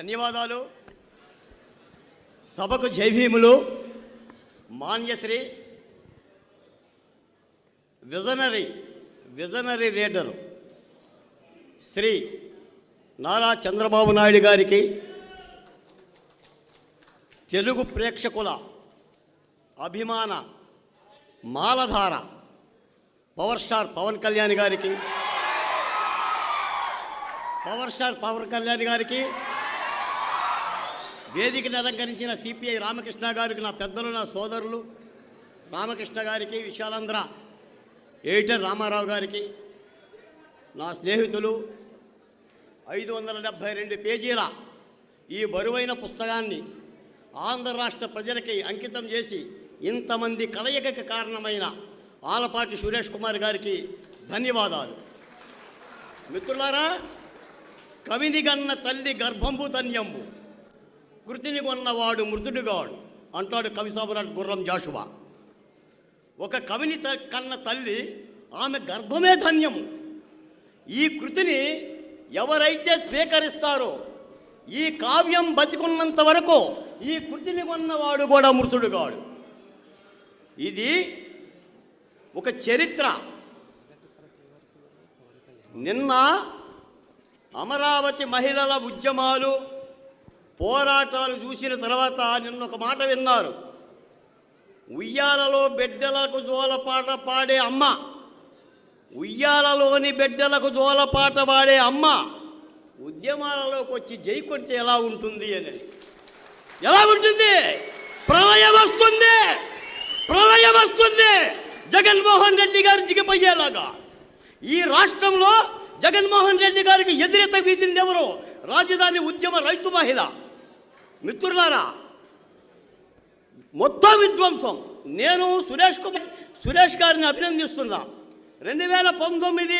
ధన్యవాదాలు. సభకు జైభీములు Manyashri visionary visionary leader Shri Nara Chandrababu Naidu గారికి తెలుగు ప్రేక్షకుల అభిమాన మాలధార పవర్ స్టార్ పవన్ కళ్యాణ్ గారికి పవర్ స్టార్ పవన్ కళ్యాణ్ గారికి వేదికను అలంకరించిన సిపిఐ రామకృష్ణ గారికి నా పెద్దలు నా సోదరులు రామకృష్ణ గారికి విశాలాంధ్ర ఎడిటర్ రామారావు గారికి నా స్నేహితులు ఐదు వందల డెబ్భై రెండు పేజీల ఈ బరువైన పుస్తకాన్ని ఆంధ్ర రాష్ట్ర ప్రజలకి అంకితం చేసి ఇంతమంది కలయికకి కారణమైన ఆలపాటి సురేష్ కుమార్ గారికి ధన్యవాదాలు. మిత్రులారా కవినిగన్న తల్లి గర్భంబు ధన్యంబు కృతిని కొన్నవాడు మృతుడుగాడు. అంటాడు కవి గుర్రం జాషువా. ఒక కవిని కన్న తల్లి ఆమె గర్భమే ధన్యము. ఈ కృతిని ఎవరైతే స్వీకరిస్తారో ఈ కావ్యం బతికున్నంత వరకు ఈ కృతిని కొన్నవాడు కూడా మృతుడుగాడు. ఇది ఒక చరిత్ర. నిన్న అమరావతి మహిళల ఉద్యమాలు పోరాటాలు చూసిన తర్వాత నిన్న ఒక మాట విన్నారు. ఉయ్యాలలో బిడ్డలకు జోలపాట పాడే అమ్మ. ఉయ్యాలలోని బిడ్డలకు జోలపాట పాడే అమ్మ. ఉద్యమాలలోకి వచ్చి జై కొడితే ఎలా ఉంటుంది అని ఎలా ఉంటుంది? ప్రళయం వస్తుంది. ప్రళయం వస్తుంది. జగన్మోహన్ రెడ్డి గారు దిగిపోయేలాగా. ఈ రాష్ట్రంలో జగన్మోహన్ రెడ్డి గారికి ఎదురెత్త వీధింది ఎవరు? రాజధాని ఉద్యమ రైతు మహిళ. మిత్రులారా మొత్తం విధ్వంసం. నేను సురేష్ కుమార్ సురేష్ గారిని అభినందిస్తున్నా. రెండు వేల పంతొమ్మిది